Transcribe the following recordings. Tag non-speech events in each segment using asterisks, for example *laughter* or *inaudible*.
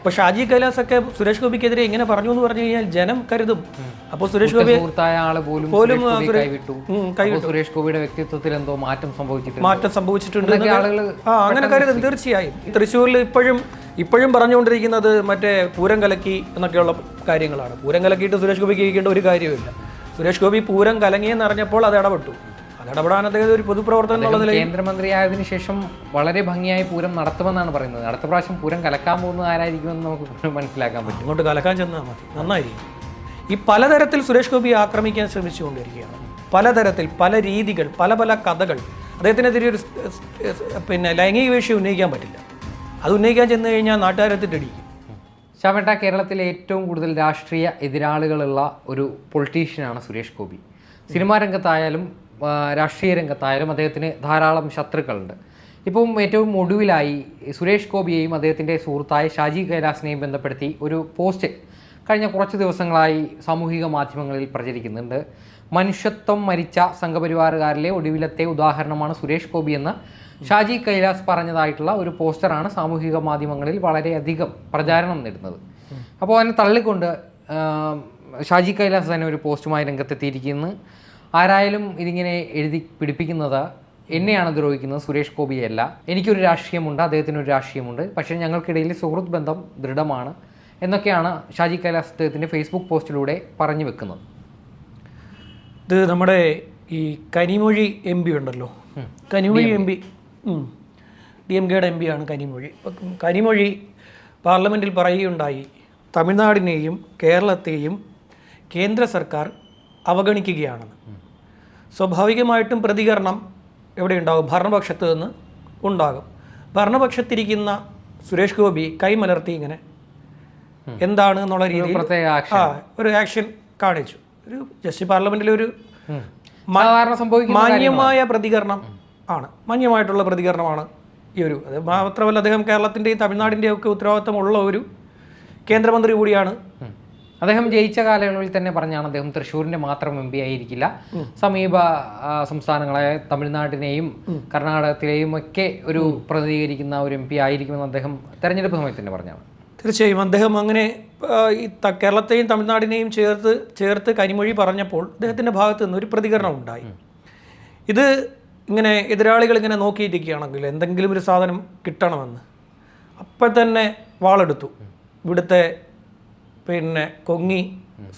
ഇപ്പൊ ഷാജി കൈലാസ് ഒക്കെ സുരേഷ് ഗോപിക്കെതിരെ ഇങ്ങനെ പറഞ്ഞു എന്ന് പറഞ്ഞു കഴിഞ്ഞാൽ ജനം കരുതും. അപ്പോൾ സുരേഷ് ഗോപി ആൾ പോലും പോലും, കൈവിട്ടു. സുരേഷ് ഗോപിയുടെ വ്യക്തിത്വത്തിൽ എന്തോ മാറ്റം സംഭവിച്ചിട്ടുണ്ട്. മാറ്റം സംഭവിച്ചിട്ടുണ്ട് ആ അങ്ങനെ കരുതും തീർച്ചയായും. തൃശ്ശൂരിൽ ഇപ്പോഴും ഇപ്പോഴും പറഞ്ഞുകൊണ്ടിരിക്കുന്നത് മറ്റേ പൂരം കലക്കി എന്നൊക്കെയുള്ള കാര്യങ്ങളാണ്. പൂരം കലക്കിയിട്ട് സുരേഷ് ഗോപിക്ക് ഇരിക്കേണ്ട ഒരു കാര്യമില്ല സുരേഷ് ഗോപി പൂരം കലങ്ങിയെന്ന് അറിഞ്ഞപ്പോൾ അത് ഇടപെട്ടു. അത് ഇടപെടാൻ അദ്ദേഹം ഒരു പൊതുപ്രവർത്തനം എന്നുള്ള നിലയിൽ കേന്ദ്രമന്ത്രിയായതിനു ശേഷം വളരെ ഭംഗിയായി പൂരം നടത്തുമെന്നാണ് പറയുന്നത്. അടുത്ത പ്രാവശ്യം പൂരം കലക്കാൻ പോകുന്നത് ആരായിരിക്കുമെന്ന് നമുക്ക് *laughs* മനസ്സിലാക്കാൻ പറ്റും. അങ്ങോട്ട് കലക്കാൻ ചെന്നാൽ മതി. നന്നായിരിക്കും. ഈ പലതരത്തിൽ സുരേഷ് ഗോപിയെ ആക്രമിക്കാൻ ശ്രമിച്ചുകൊണ്ടിരിക്കുകയാണ്. പലതരത്തിൽ പല രീതികൾ പല പല കഥകൾ. അദ്ദേഹത്തിനെതിരെ ഒരു പിന്നെ ലൈംഗിക വിഷയം ഉന്നയിക്കാൻ പറ്റില്ല. അത് ഉന്നയിക്കാൻ ചെന്ന് കഴിഞ്ഞാൽ നാട്ടുകാരെത്തിട്ടടിക്കും ശാമേട്ട കേരളത്തിലെ ഏറ്റവും കൂടുതൽ രാഷ്ട്രീയ എതിരാളികളുള്ള ഒരു പൊളിറ്റീഷ്യനാണ് സുരേഷ് ഗോപി. സിനിമാ രംഗത്തായാലും രാഷ്ട്രീയ രംഗത്തായാലും അദ്ദേഹത്തിന് ധാരാളം ശത്രുക്കളുണ്ട്. ഇപ്പം ഏറ്റവും ഒടുവിലായി സുരേഷ് ഗോപിയെയും അദ്ദേഹത്തിന്റെ സുഹൃത്തായ ഷാജി കൈലാസിനെയും ബന്ധപ്പെടുത്തി ഒരു പോസ്റ്റ് കഴിഞ്ഞ കുറച്ച് ദിവസങ്ങളായി സാമൂഹിക മാധ്യമങ്ങളിൽ പ്രചരിക്കുന്നുണ്ട്. മനുഷ്യത്വം മരിച്ച സംഘപരിവാറുകാരിലെ ഒടുവിലത്തെ ഉദാഹരണമാണ് സുരേഷ് ഗോപി എന്ന് ഷാജി കൈലാസ് പറഞ്ഞതായിട്ടുള്ള ഒരു പോസ്റ്ററാണ് സാമൂഹിക മാധ്യമങ്ങളിൽ വളരെയധികം പ്രചാരണം നേടുന്നത്. അപ്പോൾ അതിനെ തള്ളിക്കൊണ്ട് ഷാജി കൈലാസ് തന്നെ ഒരു പോസ്റ്റുമായി രംഗത്തെത്തിയിരിക്കുന്നു. ആരായാലും ഇതിങ്ങനെ എഴുതി പിടിപ്പിക്കുന്നത് എന്നെയാണ് ദ്രോഹിക്കുന്നത് സുരേഷ് ഗോപിയല്ല. എനിക്കൊരു രാഷ്ട്രീയമുണ്ട് അദ്ദേഹത്തിന് ഒരു രാഷ്ട്രീയമുണ്ട്. പക്ഷേ ഞങ്ങൾക്കിടയിൽ സുഹൃത്ത് ബന്ധം ദൃഢമാണ് എന്നൊക്കെയാണ് ഷാജി കൈലാസ് അദ്ദേഹത്തിന്റെ ഫേസ്ബുക്ക് പോസ്റ്റിലൂടെ പറഞ്ഞു വെക്കുന്നത്. ഇത് നമ്മുടെ ഈ കനിമൊഴി എം പി ഉണ്ടല്ലോ. Kanimozhi M P. D M കെയുടെ എം പി ആണ് കനിമൊഴി. കനിമൊഴി പാർലമെന്റിൽ പറയുകയുണ്ടായി തമിഴ്നാടിനെയും കേരളത്തെയും കേന്ദ്ര സർക്കാർ അവഗണിക്കുകയാണെന്ന്. സ്വാഭാവികമായിട്ടും പ്രതികരണം എവിടെ ഉണ്ടാകും? ഭരണപക്ഷത്ത് നിന്ന് ഉണ്ടാകും. ഭരണപക്ഷത്തിരിക്കുന്ന സുരേഷ് ഗോപി കൈമലർത്തി ഇങ്ങനെ എന്താണ് എന്നുള്ള രീതിയിൽ ആ ഒരു ആക്ഷൻ കാണിച്ചു. ഒരു ജസ്റ്റ് പാർലമെന്റിലെ ഒരു മാന്യമായ പ്രതികരണം ആണ്. മാന്യമായിട്ടുള്ള പ്രതികരണമാണ് ഈ ഒരു. അത് മാത്രമല്ല അദ്ദേഹം കേരളത്തിന്റെയും തമിഴ്നാടിന്റെയും ഒക്കെ ഉത്തരവാദിത്തമുള്ള ഒരു കേന്ദ്രമന്ത്രി കൂടിയാണ്. അദ്ദേഹം ജയിച്ച കാലയളവിൽ തന്നെ പറഞ്ഞാണ് അദ്ദേഹം തൃശ്ശൂരിന്റെ മാത്രം എം പി ആയിരിക്കില്ല. സമീപ സംസ്ഥാനങ്ങളെ സംസ്ഥാനങ്ങളായ തമിഴ്നാട്ടിനെയും കർണാടകത്തിലെയും ഒക്കെ ഒരു പ്രതികരിക്കുന്ന ഒരു എം പി ആയിരിക്കുമെന്ന് അദ്ദേഹം തെരഞ്ഞെടുപ്പ് സമയത്ത് തന്നെ പറഞ്ഞാണ്. തീർച്ചയായും അദ്ദേഹം അങ്ങനെ ഈ കേരളത്തെയും തമിഴ്നാടിനെയും ചേർത്ത് ചേർത്ത് കനിമൊഴി പറഞ്ഞപ്പോൾ അദ്ദേഹത്തിന്റെ ഭാഗത്ത് നിന്ന് ഒരു പ്രതികരണം ഉണ്ടായി. ഇത് ഇങ്ങനെ എതിരാളികൾ ഇങ്ങനെ നോക്കിയിരിക്കുകയാണെങ്കിൽ എന്തെങ്കിലും ഒരു സാധനം കിട്ടണമെന്ന്. അപ്പം തന്നെ വാളെടുത്തു ഇവിടുത്തെ പിന്നെ കൊങ്ങി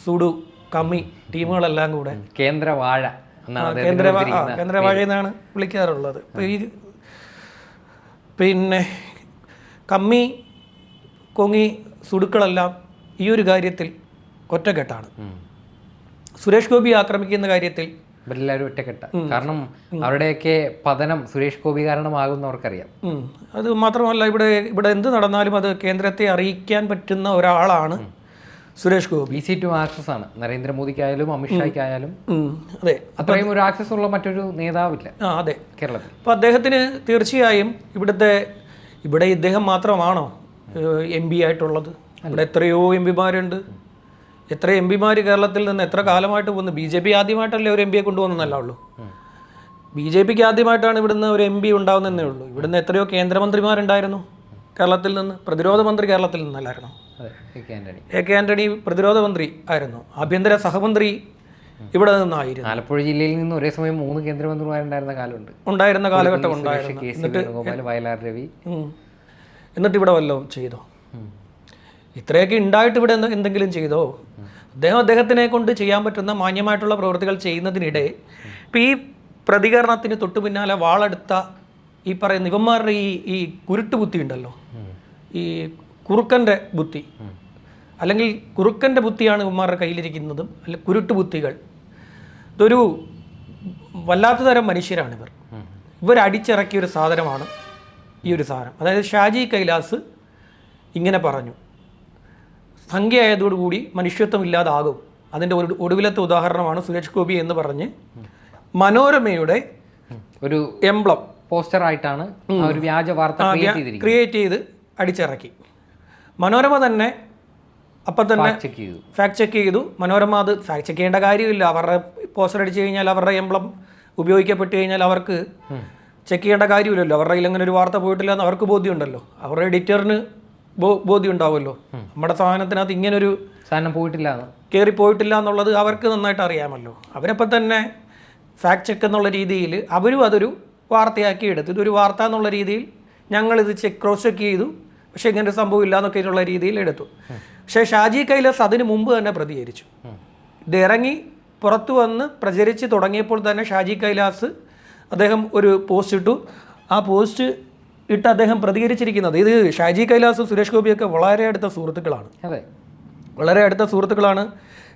സുഡു കമ്മി ടീമുകളെല്ലാം കൂടെ. കേന്ദ്ര വാഴ എന്നാണ് അദ്ദേഹത്തിന് കേന്ദ്ര ആ, കേന്ദ്രവാഴ എന്നാണ് വിളിക്കാറുള്ളത്. അപ്പോൾ ഈ പിന്നെ കമ്മി കൊങ്ങി സുടുക്കളെല്ലാം ഈ ഒരു കാര്യത്തിൽ ഒറ്റക്കെട്ടാണ്. സുരേഷ് ഗോപി ആക്രമിക്കുന്ന കാര്യത്തിൽ ഇവരെല്ലാവരും ഒറ്റക്കെട്ട. കാരണം അവരുടെയൊക്കെ പതനം സുരേഷ് ഗോപി കാരണമാകുന്നവർക്കറിയാം അത് മാത്രമല്ല ഇവിടെ ഇവിടെ എന്ത് നടന്നാലും അത് കേന്ദ്രത്തെ അറിയിക്കാൻ പറ്റുന്ന ഒരാളാണ് Suresh Gopi. Easy to access ആണ്. നരേന്ദ്രമോദിക്കായാലും അമിത്ഷായ്ക്കായാലും. അതെ. അത്രയും ഒരു ആക്സസ് ഉള്ള മറ്റൊരു നേതാവില്ല ആ അതെ. കേരളത്തിൽ. അപ്പോൾ അദ്ദേഹത്തിന് തീർച്ചയായും ഇവിടുത്തെ ഇവിടെ ഇദ്ദേഹം മാത്രമാണോ എം പി ആയിട്ടുള്ളത്? ഇവിടെ എത്രയോ എം പിമാരുണ്ട്. എത്ര എം പിമാർ കേരളത്തിൽ നിന്ന് എത്ര കാലമായിട്ട് പോകുന്നു? ബി ജെ പി ആദ്യമായിട്ടല്ലേ ഒരു എം പിയെ കൊണ്ടുവന്നല്ല ഉള്ളൂ? ബി ജെ പിക്ക് ആദ്യമായിട്ടാണ് ഇവിടുന്ന് ഒരു എം പി ഉണ്ടാവുന്നതേ ഉള്ളൂ. ഇവിടുന്ന് എത്രയോ കേന്ദ്രമന്ത്രിമാരുണ്ടായിരുന്നു. കേരളത്തിൽ നിന്ന് പ്രതിരോധ മന്ത്രി കേരളത്തിൽ നിന്നല്ലായിരുന്നു? A K Antony. പ്രതിരോധ മന്ത്രി ആയിരുന്നു. ആഭ്യന്തര സഹമന്ത്രി ഇവിടെ നിന്നായിരുന്നു. ആലപ്പുഴ ജില്ലയിൽ നിന്ന് ഒരേ സമയം മൂന്ന് കേന്ദ്രമന്ത്രിമാരുണ്ടായിരുന്ന കാലമുണ്ട്. ഉണ്ടായിരുന്ന കാലഘട്ടം ഉണ്ടായിരുന്നു. കെ വയലാർ രവി. എന്നിട്ട് ഇവിടെ വല്ലതും ചെയ്തോ? ഇത്രയൊക്കെ ഉണ്ടായിട്ട് ഇവിടെ എന്തെങ്കിലും ചെയ്തോ? അദ്ദേഹം അദ്ദേഹത്തിനെ കൊണ്ട് ചെയ്യാൻ പറ്റുന്ന മാന്യമായിട്ടുള്ള പ്രവൃത്തികൾ ചെയ്യുന്നതിനിടെ ഇപ്പം ഈ പ്രതികരണത്തിന് തൊട്ടു പിന്നാലെ വാളെടുത്ത ഈ പറയുന്ന ഇവന്മാരുടെ ഈ ഈ കുരുട്ട് ബുദ്ധി ഉണ്ടല്ലോ. ഈ കുറുക്കന്റെ ബുദ്ധി. അല്ലെങ്കിൽ കുറുക്കന്റെ ബുദ്ധിയാണ് ഇവന്മാരുടെ കയ്യിലിരിക്കുന്നതും അല്ല കുരുട്ട് ബുദ്ധികൾ. ഇതൊരു വല്ലാത്ത തരം മനുഷ്യരാണ് ഇവർ. ഇവർ അടിച്ചിറക്കിയ ഒരു സാധനമാണ് ഈ ഒരു സാധനം. അതായത് ഷാജി കൈലാസ് ഇങ്ങനെ പറഞ്ഞു. സംഖ്യ ആയതോടുകൂടി മനുഷ്യത്വം ഇല്ലാതാകും അതിന്റെ ഒരു ഒടുവിലത്തെ ഉദാഹരണമാണ് സുരേഷ് ഗോപി എന്ന് പറഞ്ഞ് മനോരമയുടെ ഒരു എംബ്ലം. പോസ്റ്റർ ആയിട്ടാണ് ഒരു വ്യാജ വാർത്ത ക്രിയേറ്റ് ചെയ്ത് അടിച്ചിറക്കി. മനോരമ തന്നെ അപ്പം തന്നെ ചെക്ക് ചെയ്തു. ഫാക്ട് ചെക്ക് ചെയ്തു. മനോരമ അത് ഫാക്ട് ചെക്ക് ചെയ്യേണ്ട കാര്യമില്ല. അവരുടെ പോസ്റ്റർ അടിച്ചു കഴിഞ്ഞാൽ അവരുടെ എംബ്ലം ഉപയോഗിക്കപ്പെട്ട് കഴിഞ്ഞാൽ അവർക്ക് ചെക്ക് ചെയ്യേണ്ട കാര്യമില്ലല്ലോ. അവരുടെ കയ്യിൽ അങ്ങനെ ഒരു വാർത്ത പോയിട്ടില്ല എന്ന് അവർക്ക് ബോധ്യമുണ്ടല്ലോ. അവരുടെ എഡിറ്ററിന് ബോധ്യം ഉണ്ടാവുമല്ലോ നമ്മുടെ സാധനത്തിനകത്ത് ഇങ്ങനൊരു സാധനം പോയിട്ടില്ല കയറി പോയിട്ടില്ല എന്നുള്ളത് അവർക്ക് നന്നായിട്ട് അറിയാമല്ലോ. അവരപ്പം തന്നെ ഫാക്ട് ചെക്ക് എന്നുള്ള രീതിയിൽ അവരും അതൊരു വാർത്തയാക്കി എടുത്തു. ഇതൊരു വാർത്ത എന്നുള്ള രീതിയിൽ ഞങ്ങളിത് ചെക്ക് ക്രോസ് ചെക്ക് ചെയ്തു. പക്ഷേ ഇങ്ങനെ ഒരു സംഭവം ഇല്ല എന്നൊക്കെയുള്ള രീതിയിൽ എടുത്തു. പക്ഷേ ഷാജി കൈലാസ് അതിന് മുമ്പ് തന്നെ പ്രതികരിച്ചു. ഇത് ഇറങ്ങി പുറത്തു വന്ന് പ്രചരിച്ച് തുടങ്ങിയപ്പോൾ തന്നെ ഷാജി കൈലാസ് അദ്ദേഹം ഒരു പോസ്റ്റ് ഇട്ടു. ആ പോസ്റ്റ് ഇട്ട് അദ്ദേഹം പ്രതികരിച്ചിരിക്കുന്നത് ഇത് ഷാജി കൈലാസും സുരേഷ് ഗോപിയൊക്കെ വളരെ അടുത്ത സുഹൃത്തുക്കളാണ്. അതെ. വളരെ അടുത്ത സുഹൃത്തുക്കളാണ്.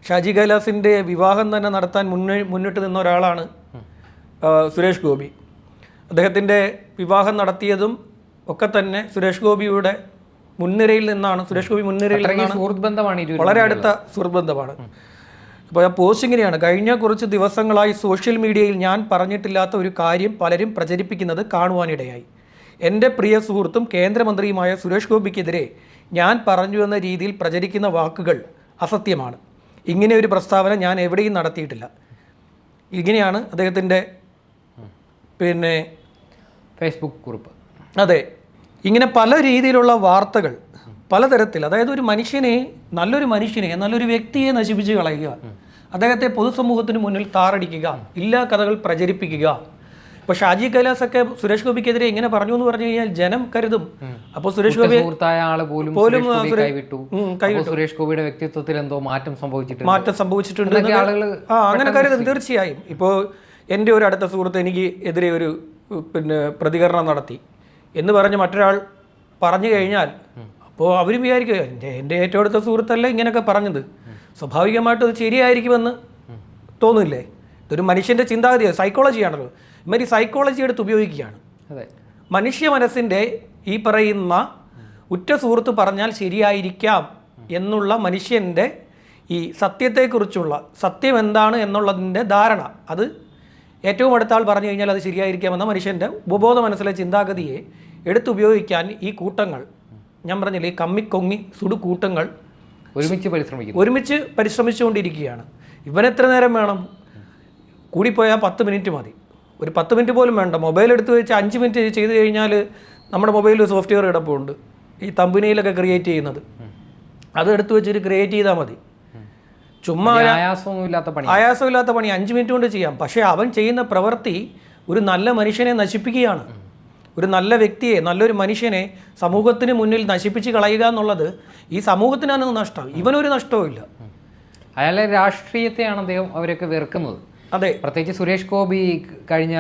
ഷാജി കൈലാസിന്റെ വിവാഹം തന്നെ നടത്താൻ മുന്നേ മുന്നിട്ട് നിന്ന ഒരാളാണ് സുരേഷ് ഗോപി. അദ്ദേഹത്തിന്റെ വിവാഹം നടത്തിയതും ഒക്കെ തന്നെ സുരേഷ് ഗോപിയുടെ മുൻനിരയിൽ നിന്നാണ്. സുരേഷ് ഗോപി മുൻനിരയിൽ നിന്നാണ്. വളരെ അടുത്ത സുഹൃത്ത് ബന്ധമാണ്. അപ്പോൾ ആ പോസ്റ്റ് ഇങ്ങനെയാണ് കഴിഞ്ഞ കുറച്ച് ദിവസങ്ങളായി സോഷ്യൽ മീഡിയയിൽ ഞാൻ പറഞ്ഞിട്ടില്ലാത്ത ഒരു കാര്യം പലരും പ്രചരിപ്പിക്കുന്നത് കാണുവാനിടയായി. എന്റെ പ്രിയ സുഹൃത്തും കേന്ദ്രമന്ത്രിയുമായ സുരേഷ് ഗോപിക്കെതിരെ ഞാൻ പറഞ്ഞു എന്ന രീതിയിൽ പ്രചരിക്കുന്ന വാക്കുകൾ അസത്യമാണ്. ഇങ്ങനെ ഒരു പ്രസ്താവന ഞാൻ എവിടെയും നടത്തിയിട്ടില്ല. ഇങ്ങനെയാണ് അദ്ദേഹത്തിന്റെ പിന്നെ ഫേസ്ബുക്ക് കുറിപ്പ്. അതെ ഇങ്ങനെ പല രീതിയിലുള്ള വാർത്തകൾ പലതരത്തിൽ അതായത് ഒരു മനുഷ്യനെ നല്ലൊരു മനുഷ്യനെ നല്ലൊരു വ്യക്തിയെ നശിപ്പിച്ച് കളയുക അദ്ദേഹത്തെ പൊതുസമൂഹത്തിന് മുന്നിൽ താറടിക്കുക ഇല്ലാ കഥകൾ പ്രചരിപ്പിക്കുക. ഇപ്പൊ ഷാജി കൈലാസൊക്കെ സുരേഷ് ഗോപിക്കെതിരെ ഇങ്ങനെ പറഞ്ഞു എന്ന് പറഞ്ഞു കഴിഞ്ഞാൽ ജനം കരുതും. അപ്പോൾ സുരേഷ് ഗോപി ആൾ പോലും പോലും, സുരേഷ് ഗോപി കൈവിട്ടു. സുരേഷ് ഗോപിയുടെ വ്യക്തിത്വത്തിൽ എന്തോ മാറ്റം സംഭവിച്ചിട്ടുണ്ട്. മാറ്റം സംഭവിച്ചിട്ടുണ്ട് ആളുകൾ ആ അങ്ങനെ കരുതും തീർച്ചയായും. ഇപ്പോൾ എന്റെ ഒരു അടുത്ത സുഹൃത്ത് എനിക്ക് എതിരെ ഒരു പിന്നെ പ്രതികരണം നടത്തി. എന്ന് പറഞ്ഞ് മറ്റൊരാൾ പറഞ്ഞു കഴിഞ്ഞാൽ അപ്പോൾ അവരും വിചാരിക്കുക എന്റെ എന്റെ ഏറ്റവും അടുത്ത സുഹൃത്തല്ല ഇങ്ങനെയൊക്കെ പറഞ്ഞത്. സ്വാഭാവികമായിട്ടും അത് ശരിയായിരിക്കുമെന്ന് തോന്നില്ലേ? ഇതൊരു മനുഷ്യന്റെ ചിന്താഗതിയാണ് സൈക്കോളജിയാണല്ലോ ഇമാതിരി സൈക്കോളജി എടുത്ത് ഉപയോഗിക്കുകയാണ്. അതെ. മനുഷ്യ മനസ്സിന്റെ ഈ പറയുന്ന ഉറ്റ സുഹൃത്ത് പറഞ്ഞാൽ ശരിയായിരിക്കാം എന്നുള്ള മനുഷ്യന്റെ ഈ സത്യത്തെക്കുറിച്ചുള്ള സത്യം എന്താണ് എന്നുള്ളതിന്റെ ധാരണ. അത് ഏറ്റവും അടുത്ത ആൾ പറഞ്ഞു കഴിഞ്ഞാൽ അത് ശരിയായിരിക്കാമെന്ന മനുഷ്യന്റെ ഉപബോധ മനസ്സിലെ ചിന്താഗതിയെ എടുത്തുപയോഗിക്കാൻ ഈ കൂട്ടങ്ങൾ ഞാൻ പറഞ്ഞില്ലേ ഈ കമ്മിക്കൊങ്ങി സുടു കൂട്ടങ്ങൾ ഒരുമിച്ച് പരിശ്രമിക്കും ഒരുമിച്ച് പരിശ്രമിച്ചുകൊണ്ടിരിക്കുകയാണ്. ഇവനെത്ര നേരം വേണം? കൂടിപ്പോയാൽ പത്ത് മിനിറ്റ് മതി. ഒരു പത്ത് മിനിറ്റ് പോലും വേണ്ട. മൊബൈൽ എടുത്ത് വെച്ച് അഞ്ച് മിനിറ്റ് ചെയ്ത് കഴിഞ്ഞാൽ നമ്മുടെ മൊബൈലിൽ സോഫ്റ്റ്വെയർ കിടപ്പുണ്ട്. ഈ തമ്പനിയിലൊക്കെ ക്രിയേറ്റ് ചെയ്യുന്നത്. അത് എടുത്ത് വെച്ചിട്ട് ക്രിയേറ്റ് ചെയ്താൽ മതി. ചുമ്മാ ആയാസമൊന്നുമില്ലാത്ത പണി ആയാസമില്ലാത്ത പണി അഞ്ച് മിനിറ്റ് കൊണ്ട് ചെയ്യാം. പക്ഷേ അവൻ ചെയ്യുന്ന പ്രവൃത്തി ഒരു നല്ല മനുഷ്യനെ നശിപ്പിക്കുകയാണ്. ഒരു നല്ല വ്യക്തിയെ നല്ലൊരു മനുഷ്യനെ സമൂഹത്തിന് മുന്നിൽ നശിപ്പിച്ച് കളയുക എന്നുള്ളത് ഈ സമൂഹത്തിനാണ് നഷ്ടം. ഇവനൊരു നഷ്ടവും ഇല്ല അയാളെ രാഷ്ട്രീയത്തെയാണ് അദ്ദേഹം അവരൊക്കെ വെറുക്കുന്നത്. അതെ. പ്രത്യേകിച്ച് സുരേഷ് ഗോപി കഴിഞ്ഞ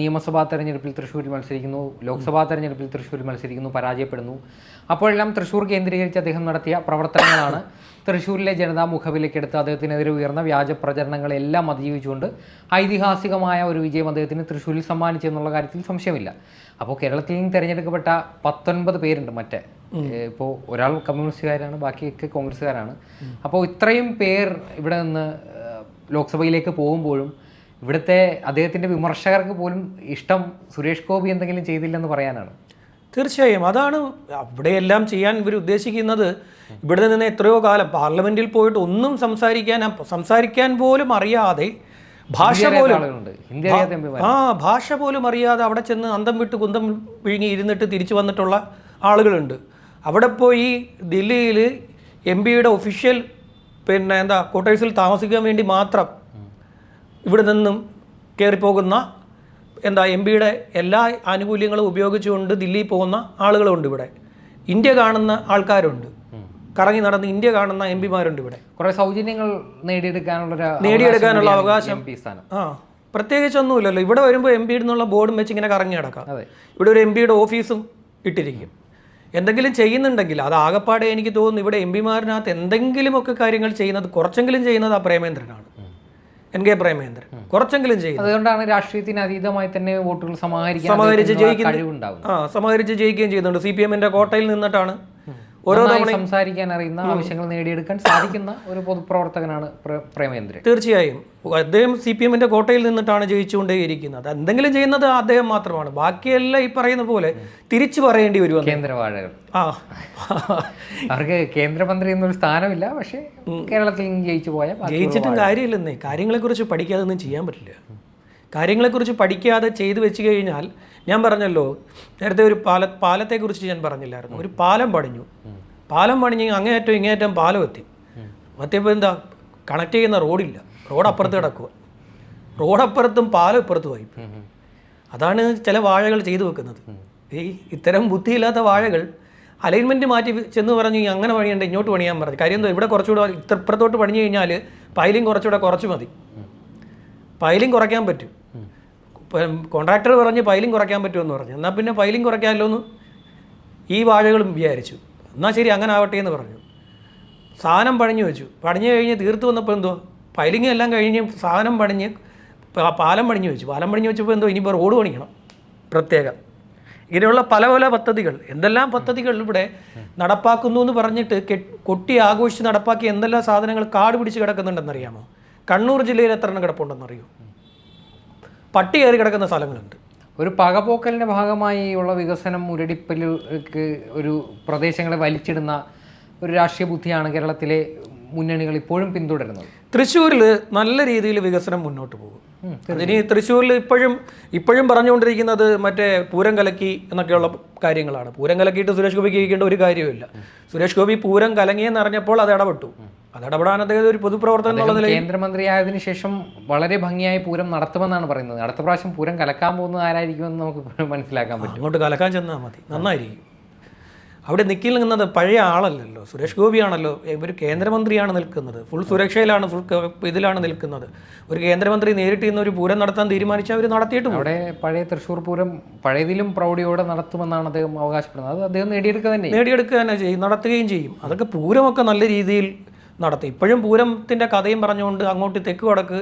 നിയമസഭാ തെരഞ്ഞെടുപ്പിൽ തൃശ്ശൂരിൽ മത്സരിക്കുന്നു ലോക്സഭാ തെരഞ്ഞെടുപ്പിൽ തൃശ്ശൂരിൽ മത്സരിക്കുന്നു പരാജയപ്പെടുന്നു. അപ്പോഴെല്ലാം തൃശ്ശൂർ കേന്ദ്രീകരിച്ച് അദ്ദേഹം നടത്തിയ പ്രവർത്തനങ്ങളാണ്. തൃശ്ശൂരിലെ ജനതാ മുഖവിലേക്കെടുത്ത് അദ്ദേഹത്തിനെതിരെ ഉയർന്ന വ്യാജ പ്രചരണങ്ങളെല്ലാം അതിജീവിച്ചുകൊണ്ട് ഐതിഹാസികമായ ഒരു വിജയം അദ്ദേഹത്തിന് തൃശ്ശൂരിൽ സമ്മാനിച്ചെന്നുള്ള കാര്യത്തിൽ സംശയമില്ല. അപ്പോൾ കേരളത്തിൽ നിന്ന് തിരഞ്ഞെടുക്കപ്പെട്ട പത്തൊൻപത് പേരുണ്ട് മറ്റേ. ഇപ്പോൾ ഒരാൾ കമ്മ്യൂണിസ്റ്റുകാരാണ് ബാക്കിയൊക്കെ കോൺഗ്രസ്സുകാരാണ്. അപ്പോൾ ഇത്രയും പേർ ഇവിടെ നിന്ന് ലോക്സഭയിലേക്ക് പോകുമ്പോഴും ഇവിടുത്തെ അദ്ദേഹത്തിന്റെ വിമർശകർക്ക് പോലും ഇഷ്ടം സുരേഷ് ഗോപി എന്തെങ്കിലും ചെയ്തില്ലെന്ന് പറയാനാണ്. തീർച്ചയായും. അതാണ് അവിടെയെല്ലാം ചെയ്യാൻ ഇവർ ഉദ്ദേശിക്കുന്നത്. ഇവിടെ നിന്ന് എത്രയോ കാലം പാർലമെന്റിൽ പോയിട്ട് ഒന്നും സംസാരിക്കാൻ സംസാരിക്കാൻ പോലും അറിയാതെ ഭാഷ പോലും ആ ഭാഷ പോലും അറിയാതെ അവിടെ ചെന്ന് അന്തം വിട്ട് കുന്തം വിഴുങ്ങി ഇരുന്നിട്ട് തിരിച്ചു വന്നിട്ടുള്ള ആളുകളുണ്ട്. അവിടെ പോയി ദില്ലിയിൽ എം പിയുടെ ഒഫീഷ്യൽ പിന്നെ എന്താ കോട്ടേഴ്സിൽ താമസിക്കാൻ വേണ്ടി മാത്രം ഇവിടെ നിന്നും കയറിപ്പോകുന്ന എന്താ എം പിയുടെ എല്ലാ ആനുകൂല്യങ്ങളും ഉപയോഗിച്ചുകൊണ്ട് ദില്ലിയിൽ പോകുന്ന ആളുകളുണ്ട് ഇവിടെ. ഇന്ത്യ കാണുന്ന ആൾക്കാരുണ്ട്. കറങ്ങി നടന്ന് ഇന്ത്യ കാണുന്ന എം പിമാരുണ്ട് ഇവിടെ. കുറേ സൗജന്യങ്ങൾ നേടിയെടുക്കാനുള്ള നേടിയെടുക്കാനുള്ള അവകാശം ആ പ്രത്യേകിച്ചൊന്നുമില്ലല്ലോ. ഇവിടെ വരുമ്പോൾ എം പി എന്നുള്ള ബോർഡും വെച്ച് ഇങ്ങനെ കറങ്ങി കിടക്കാം ഇവിടെ ഒരു എം പിയുടെ ഓഫീസും ഇട്ടിരിക്കും. എന്തെങ്കിലും ചെയ്യുന്നുണ്ടെങ്കിൽ അത് ആകപ്പാടെ എനിക്ക് തോന്നുന്നു ഇവിടെ എം പിമാരിനകത്ത് എന്തെങ്കിലുമൊക്കെ കാര്യങ്ങൾ ചെയ്യുന്നത് കുറച്ചെങ്കിലും ചെയ്യുന്നത് ആ പ്രേമേന്ദ്രനാണ്. N K Premendran. കുറച്ചെങ്കിലും ചെയ്യുന്നത്. അതുകൊണ്ടാണ് രാഷ്ട്രീയത്തിന് അതീതമായി തന്നെ വോട്ടുകൾ സമാഹരിക്കാൻ സമാഹരിച്ച് ജയിക്കുന്നുണ്ടാവും ആ സമാഹരിച്ച് ജയിക്കുകയും ചെയ്യുന്നുണ്ട്. സി പി എമ്മിന്റെ കോട്ടയിൽ നിന്നിട്ടാണ് ഓരോ തവണ സംസാരിക്കാൻ അറിയുന്ന ആവശ്യങ്ങൾ നേടിയെടുക്കാൻ സാധിക്കുന്ന ഒരു പൊതുപ്രവർത്തകനാണ് പ്ര- പ്രേമേന്ദ്രൻ തീർച്ചയായും. അദ്ദേഹം സി പി എമ്മിന്റെ കോട്ടയിൽ നിന്നിട്ടാണ് ജയിച്ചുകൊണ്ടേയിരിക്കുന്നത്. എന്തെങ്കിലും ചെയ്യുന്നത് അദ്ദേഹം മാത്രമാണ്. ബാക്കിയെല്ലാം ഈ പറയുന്ന പോലെ തിരിച്ചു പറയേണ്ടി വരും കേന്ദ്രവാഴകൾ. ആ. അവർക്ക് കേന്ദ്രമന്ത്രി എന്നൊരു സ്ഥാനമില്ല പക്ഷേ കേരളത്തിൽ നിന്ന് ജയിച്ചു പോയാൽ ജയിച്ചിട്ടും കാര്യമില്ലെന്നേ. കാര്യങ്ങളെക്കുറിച്ച് പഠിക്കാതെ ഒന്നും ചെയ്യാൻ പറ്റില്ല. കാര്യങ്ങളെക്കുറിച്ച് പഠിക്കാതെ ചെയ്തു വെച്ച് കഴിഞ്ഞാൽ ഞാൻ പറഞ്ഞല്ലോ നേരത്തെ ഒരു പാല പാലത്തെക്കുറിച്ച് ഞാൻ പറഞ്ഞില്ലായിരുന്നു. ഒരു പാലം പണിഞ്ഞു. പാലം പണിഞ്ഞ് അങ്ങേയറ്റം ഇങ്ങേയറ്റം പാലം എത്തി. എത്തിയപ്പോൾ എന്താ കണക്ട് ചെയ്യുന്ന റോഡില്ല. റോഡ് അപ്പുറത്ത് കിടക്കുക റോഡപ്പുറത്തും പാലം ഇപ്പുറത്തുമായി അതാണ് ചില വാഴകൾ ചെയ്തു വെക്കുന്നത്. ഈ ഇത്തരം ബുദ്ധിയില്ലാത്ത വാഴകൾ അലൈൻമെന്റ് മാറ്റി ചെന്ന് പറഞ്ഞു അങ്ങനെ പണിയണ്ട ഇങ്ങോട്ട് പണിയാൻ പറഞ്ഞു. കാര്യം എന്തോ ഇവിടെ കുറച്ചുകൂടെ ഇത്ര ഇപ്പുറത്തോട്ട് പണിഞ്ഞു കഴിഞ്ഞാൽ പൈലിങ് കുറച്ചുകൂടെ കുറച്ച് മതി. പൈലിങ് കുറയ്ക്കാൻ പറ്റും. കോൺട്രാക്ടർ പറഞ്ഞ് പൈലിംഗ് കുറയ്ക്കാൻ പറ്റുമെന്ന് പറഞ്ഞു. എന്നാൽ പിന്നെ പൈലിംഗ് കുറയ്ക്കാമല്ലോ എന്ന് ഈ വാഴകളും വിചാരിച്ചു. എന്നാൽ ശരി അങ്ങനെ ആവട്ടെ എന്ന് പറഞ്ഞു. സാധനം പണിഞ്ഞു വെച്ചു. പണിഞ്ഞു കഴിഞ്ഞ് തീർത്ത് വന്നപ്പോൾ എന്തോ? പൈലിംഗ് എല്ലാം കഴിഞ്ഞ് സാധനം പണിഞ്ഞ് പാലം പണിഞ്ഞു വെച്ചു. പാലം പണിഞ്ഞു വെച്ചപ്പോൾ എന്തോ? ഇനിയിപ്പോൾ റോഡ് പണിക്കണം പ്രത്യേകം. ഇങ്ങനെയുള്ള പല പല പദ്ധതികൾ. എന്തെല്ലാം പദ്ധതികൾ ഇവിടെ നടപ്പാക്കുന്നു എന്ന് പറഞ്ഞിട്ട് കൊട്ടി ആഘോഷിച്ച് നടപ്പാക്കിയ എന്തെല്ലാം സാധനങ്ങൾ കാട് പിടിച്ച് കിടക്കുന്നുണ്ടെന്നറിയാമോ? കണ്ണൂർ ജില്ലയിൽ എത്ര എണ്ണം കിടപ്പുണ്ടെന്നറിയോ? പട്ടി കയറി കിടക്കുന്ന സ്ഥലങ്ങളുണ്ട്. ഒരു പകപോക്കലിന്റെ ഭാഗമായി ഉള്ള വികസനം മുരടിപ്പിലേക്ക് ഒരു പ്രദേശങ്ങളെ വലിച്ചിടുന്ന ഒരു രാഷ്ട്രീയ ബുദ്ധിയാണ് കേരളത്തിലെ മുന്നണികൾ ഇപ്പോഴും പിന്തുടരുന്നത്. തൃശ്ശൂരിൽ നല്ല രീതിയിൽ വികസനം മുന്നോട്ട് പോകും. അതിന് തൃശ്ശൂരിൽ ഇപ്പോഴും ഇപ്പോഴും പറഞ്ഞുകൊണ്ടിരിക്കുന്നത് മറ്റേ പൂരം കലക്കി എന്നൊക്കെയുള്ള കാര്യങ്ങളാണ്. പൂരം കലക്കിയിട്ട് സുരേഷ് ഗോപിക്ക് ഇരിക്കേണ്ട ഒരു കാര്യമില്ല സുരേഷ് ഗോപി പൂരം കലങ്ങിയെന്ന് അറിഞ്ഞപ്പോൾ അത് ഇടപെട്ടു. അത് ഇടപെടാൻ അദ്ദേഹം ഒരു പൊതുപ്രവർത്തനം എന്നുള്ള നിലയിൽ കേന്ദ്രമന്ത്രിയായതിനു ശേഷം വളരെ ഭംഗിയായി പൂരം നടത്തുമെന്നാണ് പറയുന്നത്. അടുത്ത പ്രാവശ്യം പൂരം കലക്കാൻ പോകുന്നത് ആരായിരിക്കുമെന്ന് നമുക്ക് *laughs* മനസ്സിലാക്കാൻ പറ്റും. അങ്ങോട്ട് കലക്കാൻ ചെന്നാൽ മതി. നന്നായിരിക്കും. അവിടെ നിൽക്കിൽ നിന്നത് പഴയ ആളല്ലല്ലോ. സുരേഷ് ഗോപിയാണല്ലോ. ഒരു കേന്ദ്രമന്ത്രിയാണ് നിൽക്കുന്നത്. ഫുൾ സുരക്ഷയിലാണ് ഫുൾ ഇതിലാണ് നിൽക്കുന്നത്. ഒരു കേന്ദ്രമന്ത്രി നേരിട്ട് ഇന്ന് ഒരു പൂരം നടത്താൻ തീരുമാനിച്ചാൽ അവർ നടത്തിയിട്ട് അവിടെ പഴയ തൃശ്ശൂർ പൂരം പഴയതിലും പ്രൗഢിയോടെ നടത്തുമെന്നാണ് അദ്ദേഹം അവകാശപ്പെടുന്നത്. അത് അദ്ദേഹം നേടിയെടുക്കുക തന്നെ. നേടിയെടുക്കുക തന്നെ ചെയ്യും നടത്തുകയും ചെയ്യും. അതൊക്കെ പൂരമൊക്കെ നല്ല രീതിയിൽ നടത്തി. ഇപ്പോഴും പൂരത്തിന്റെ കഥയും പറഞ്ഞുകൊണ്ട് അങ്ങോട്ട് തെക്ക് വടക്ക്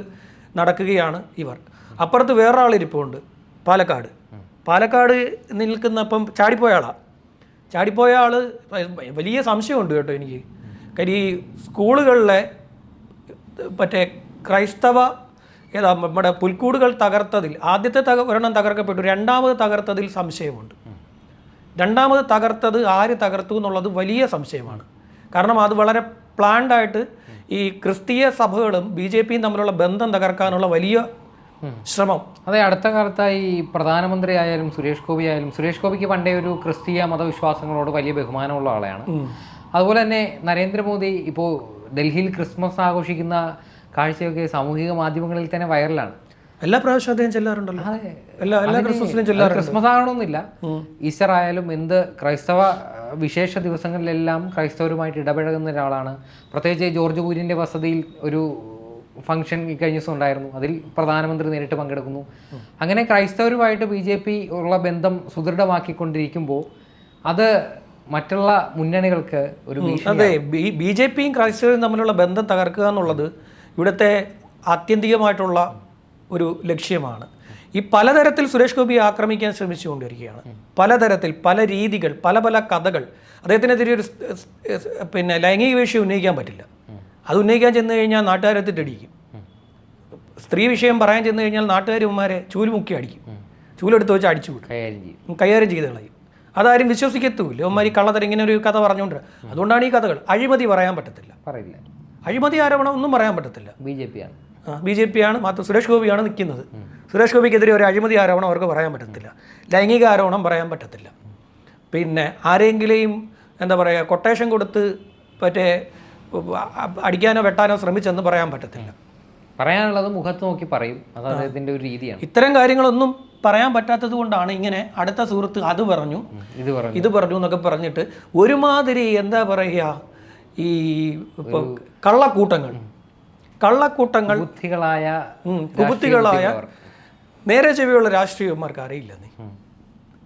നടക്കുകയാണ് ഇവർ. അപ്പുറത്ത് വേറൊരാളിരിപ്പുണ്ട് പാലക്കാട്. പാലക്കാട് നിൽക്കുന്ന ഇപ്പം ചാടിപ്പോയ ആളാ. ചാടിപ്പോയ ആൾ വലിയ സംശയമുണ്ട് കേട്ടോ എനിക്ക്. കാര്യം ഈ സ്കൂളുകളിലെ മറ്റേ ക്രൈസ്തവ ഏതാ നമ്മുടെ പുൽക്കൂടുകൾ തകർത്തതിൽ ആദ്യത്തെ തക ഒരെണ്ണം തകർക്കപ്പെട്ടു രണ്ടാമത് തകർത്തതിൽ സംശയമുണ്ട്. രണ്ടാമത് തകർത്തത് ആര് തകർത്തു എന്നുള്ളത് വലിയ സംശയമാണ്. കാരണം അത് വളരെ പ്ലാൻഡായിട്ട് ഈ ക്രിസ്തീയ സഭകളും ബി ജെ പിയും തമ്മിലുള്ള ബന്ധം തകർക്കാനുള്ള വലിയ ശ്രമം. അതെ അടുത്ത കാലത്തായി പ്രധാനമന്ത്രി ആയാലും സുരേഷ് ഗോപി ആയാലും സുരേഷ് ഗോപിക്ക് പണ്ടേ ഒരു ക്രിസ്തീയ മതവിശ്വാസങ്ങളോട് വലിയ ബഹുമാനമുള്ള ആളെയാണ്. അതുപോലെ തന്നെ നരേന്ദ്രമോദി ഇപ്പോൾ ഡൽഹിയിൽ ക്രിസ്മസ് ആഘോഷിക്കുന്ന കാഴ്ചയൊക്കെ സാമൂഹിക മാധ്യമങ്ങളിൽ തന്നെ വൈറലാണ്. എല്ലാ പ്രാവശ്യവും അദ്ദേഹം ചെല്ലാറുണ്ടല്ലോ. അതെ. എല്ലാ എല്ലാ ചെല്ലാറുണ്ട്. ക്രിസ്മസ് ആകണമെന്നില്ല. ഈസ്റ്റർ ആയാലും എന്ത് ക്രൈസ്തവ വിശേഷ ദിവസങ്ങളിലെല്ലാം ക്രൈസ്തവരുമായിട്ട് ഇടപഴകുന്ന ഒരാളാണ്. പ്രത്യേകിച്ച് ജോർജ് കുര്യന്റെ വസതിയിൽ ഒരു ഫംഗ്ഷൻ ഈ കഴിഞ്ഞ ദിവസം ഉണ്ടായിരുന്നു. അതിൽ പ്രധാനമന്ത്രി നേരിട്ട് പങ്കെടുക്കുന്നു. അങ്ങനെ ക്രൈസ്തവരുമായിട്ട് ബി ജെ പി ഉള്ള ബന്ധം സുദൃഢമാക്കിക്കൊണ്ടിരിക്കുമ്പോൾ അത് മറ്റുള്ള മുന്നണികൾക്ക് ഒരു അതെ ബി ജെ പിയും ക്രൈസ്തവരും തമ്മിലുള്ള ബന്ധം തകർക്കുക എന്നുള്ളത് ഇവിടുത്തെ ആത്യന്തികമായിട്ടുള്ള ഒരു ലക്ഷ്യമാണ്. ഈ പലതരത്തിൽ സുരേഷ് ഗോപി ആക്രമിക്കാൻ ശ്രമിച്ചുകൊണ്ടിരിക്കുകയാണ്. പലതരത്തിൽ പല രീതികൾ പല പല കഥകൾ. അദ്ദേഹത്തിനെതിരെ ഒരു പിന്നെ ലൈംഗിക വിഷയം ഉന്നയിക്കാൻ പറ്റില്ല. അത് ഉന്നയിക്കാൻ ചെന്ന് കഴിഞ്ഞാൽ നാട്ടുകാരെത്തിട്ടടിക്കും സ്ത്രീ വിഷയം പറയാൻ ചെന്ന് കഴിഞ്ഞാൽ നാട്ടുകാരുമാരെ ചൂൽ മുക്കി അടിക്കും. ചൂലെടുത്ത് വെച്ച് അടിച്ചു വിടും. കൈകാര്യം ചെയ്ത് കളയും. അതാരും വിശ്വസിക്കത്തുമില്ല. അവന്മാർ ഈ കള്ളത്തരം ഇങ്ങനെ ഒരു കഥ പറഞ്ഞുകൊണ്ട് അതുകൊണ്ടാണ് ഈ കഥകൾ. അഴിമതി പറയാൻ പറ്റത്തില്ല. പറയില്ല. അഴിമതി ആരോപണം ഒന്നും പറയാൻ പറ്റത്തില്ല. ബി ജെ പി ആണ് ബി ജെ പി ആണ് മാത്രം സുരേഷ് ഗോപിയാണ് നിൽക്കുന്നത്. സുരേഷ് ഗോപിക്കെതിരെ ഒരു അഴിമതി ആരോപണം അവർക്ക് പറയാൻ പറ്റത്തില്ല. ലൈംഗിക ആരോപണം പറയാൻ പറ്റത്തില്ല. പിന്നെ ആരെങ്കിലും എന്താ പറയുക കൊട്ടേഷൻ കൊടുത്ത് മറ്റേ അടിക്കാനോ വെട്ടാനോ ശ്രമിച്ചെന്ന് പറയാൻ പറ്റത്തില്ല. പറയാനുള്ളത് മുഖത്ത് നോക്കി പറയും. അത് അദ്ദേഹത്തിന്റെ ഒരു രീതിയാണ്. ഇത്തരം കാര്യങ്ങളൊന്നും പറയാൻ പറ്റാത്തത് കൊണ്ടാണ് ഇങ്ങനെ അടുത്ത സുഹൃത്ത് അത് പറഞ്ഞു. ഇത് പറഞ്ഞു. ഇത് പറഞ്ഞു എന്നൊക്കെ പറഞ്ഞിട്ട് ഒരുമാതിരി എന്താ പറയുക ഈ കള്ളക്കൂട്ടങ്ങൾ. കള്ളക്കൂട്ടങ്ങൾ ബുദ്ധികളായ കുബുദ്ധികളായ നേരെ ചെവിയുള്ള രാഷ്ട്രീയന്മാർക്ക് അറിയില്ല നീ.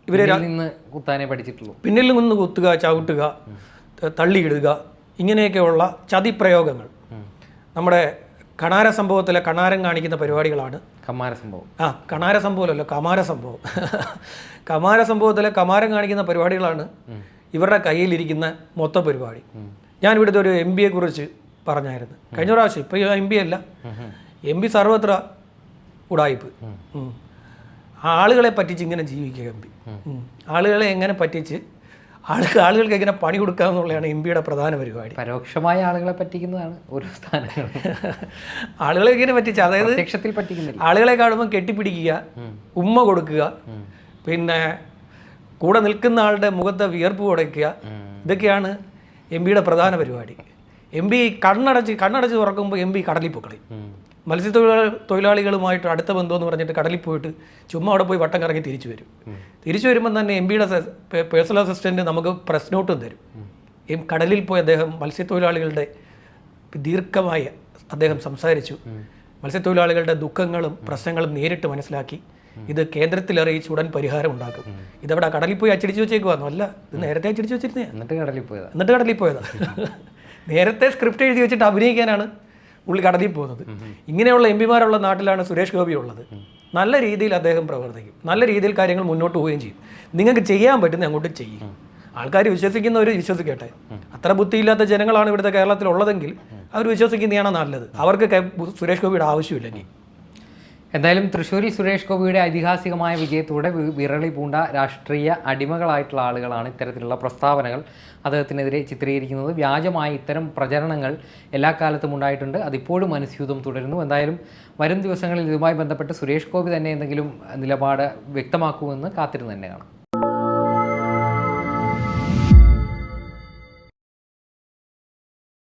ഇവരെ നിന്ന് കുത്താനേ പഠിച്ചിട്ടുള്ളൂ. പിന്നിൽ നിന്ന് കുത്തുക ചവിട്ടുക തള്ളിയിടുക ഇങ്ങനെയൊക്കെയുള്ള ചതിപ്രയോഗങ്ങൾ. നമ്മുടെ കണാര സംഭവത്തിലെ കണാരം കാണിക്കുന്ന പരിപാടികളാണ്. കമാര സംഭവം. ആ കണാര സംഭവമല്ലല്ലോ കമാര സംഭവം. *laughs* കമാര സംഭവത്തിലെ കമാരം കാണിക്കുന്ന പരിപാടികളാണ് ഇവരുടെ കയ്യിലിരിക്കുന്ന മൊത്ത പരിപാടി. ഞാൻ ഇവിടുത്തെ ഒരു എം ബിയെ കുറിച്ച് പറഞ്ഞായിരുന്നു. കഴിഞ്ഞ പ്രാവശ്യം ഇപ്പോൾ എം ബി അല്ല. എം ബി സർവത്ര ഉടായിപ്പ്. ഉം. ആളുകളെ പറ്റിച്ച് ഇങ്ങനെ ജീവിക്കുക എം പി ആളുകളെ എങ്ങനെ പറ്റിച്ച് ആൾക്ക് ആളുകൾക്ക് എങ്ങനെ പണി കൊടുക്കുക എന്നുള്ളതാണ് എം പിയുടെ പ്രധാന പരിപാടി. പരോക്ഷമായ ആളുകളെ പറ്റിക്കുന്നതാണ് ഓരോ സ്ഥാനം *laughs* ആളുകളെ എങ്ങനെ പറ്റിച്ച അതായത് പ്രത്യക്ഷത്തിൽ പറ്റിക്കുന്നില്ല. ആളുകളെ കാണുമ്പോൾ കെട്ടിപ്പിടിക്കുക ഉമ്മ കൊടുക്കുക പിന്നെ കൂടെ നിൽക്കുന്ന ആളുടെ മുഖത്തെ വിയർപ്പ് ഉടയ്ക്കുക ഇതൊക്കെയാണ് എം പിയുടെ പ്രധാന പരിപാടി. എം പി കണ്ണടച്ച് കണ്ണടച്ച് തുറക്കുമ്പോൾ എം പി കടലിൽ പൊക്കളി മത്സ്യത്തൊഴിലാളി തൊഴിലാളികളുമായിട്ട് അടുത്ത ബന്ധം എന്ന് പറഞ്ഞിട്ട് കടലിൽ പോയിട്ട് ചുമ്മാ അവിടെ പോയി വട്ടം കറങ്ങി തിരിച്ചു വരും. തിരിച്ചു വരുമ്പോൾ തന്നെ എം പിയുടെ പേഴ്സണൽ അസിസ്റ്റന്റ് നമുക്ക് പ്രസ് നോട്ടും തരും. ഈ കടലിൽ പോയി അദ്ദേഹം മത്സ്യത്തൊഴിലാളികളുടെ ദീർഘമായ അദ്ദേഹം സംസാരിച്ചു. മത്സ്യത്തൊഴിലാളികളുടെ ദുഃഖങ്ങളും പ്രശ്നങ്ങളും നേരിട്ട് മനസ്സിലാക്കി. ഇത് കേന്ദ്രത്തിൽ അറിയിച്ച് ഉടൻ പരിഹാരം ഉണ്ടാക്കും. ഇതവിടെ കടലിൽ പോയി അച്ചടിച്ച് വെച്ചേക്കുവാന്നോ അല്ല ഇത് നേരത്തെ അച്ചടിച്ച് വെച്ചിരുന്നേ എന്നിട്ട് കടലിൽ പോയതാ. എന്നിട്ട് കടലിൽ പോയതാ. *laughs* നേരത്തെ സ്ക്രിപ്റ്റ് എഴുതി വെച്ചിട്ട് അഭിനയിക്കാനാണ് പുള്ളി കടതി പോകുന്നത് ഇങ്ങനെയുള്ള എം പിമാരുള്ള നാട്ടിലാണ് സുരേഷ് ഗോപി ഉള്ളത്. നല്ല രീതിയിൽ അദ്ദേഹം പ്രവർത്തിക്കും. നല്ല രീതിയിൽ കാര്യങ്ങൾ മുന്നോട്ട് പോവുകയും ചെയ്യും. നിങ്ങൾക്ക് ചെയ്യാൻ പറ്റുന്ന അങ്ങോട്ട് ചെയ്യും. ആൾക്കാർ വിശ്വസിക്കുന്നവർ വിശ്വസിക്കട്ടെ. അത്ര ബുദ്ധിയില്ലാത്ത ജനങ്ങളാണ് ഇവിടുത്തെ കേരളത്തിലുള്ളതെങ്കിൽ അവർ വിശ്വസിക്കുന്നതാണ് നല്ലത്. അവർക്ക് സുരേഷ് ഗോപിയുടെ ആവശ്യമില്ലെങ്കിൽ എന്തായാലും തൃശ്ശൂരിൽ സുരേഷ് ഗോപിയുടെ ഐതിഹാസികമായ വിജയത്തോടെ വിരളി പൂണ്ട രാഷ്ട്രീയ അടിമകളായിട്ടുള്ള ആളുകളാണ് ഇത്തരത്തിലുള്ള പ്രസ്താവനകൾ അദ്ദേഹത്തിനെതിരെ ചിത്രീകരിക്കുന്നത്. വ്യാജമായ ഇത്തരം പ്രചരണങ്ങൾ എല്ലാ കാലത്തും ഉണ്ടായിട്ടുണ്ട്. അതിപ്പോഴും അനുസ്യൂതം തുടരുന്നു. എന്തായാലും വരും ദിവസങ്ങളിൽ ഇതുമായി ബന്ധപ്പെട്ട് സുരേഷ് ഗോപി തന്നെ എന്തെങ്കിലും നിലപാട് വ്യക്തമാക്കുമെന്ന് കാത്തിരുന്ന് തന്നെ കാണാം.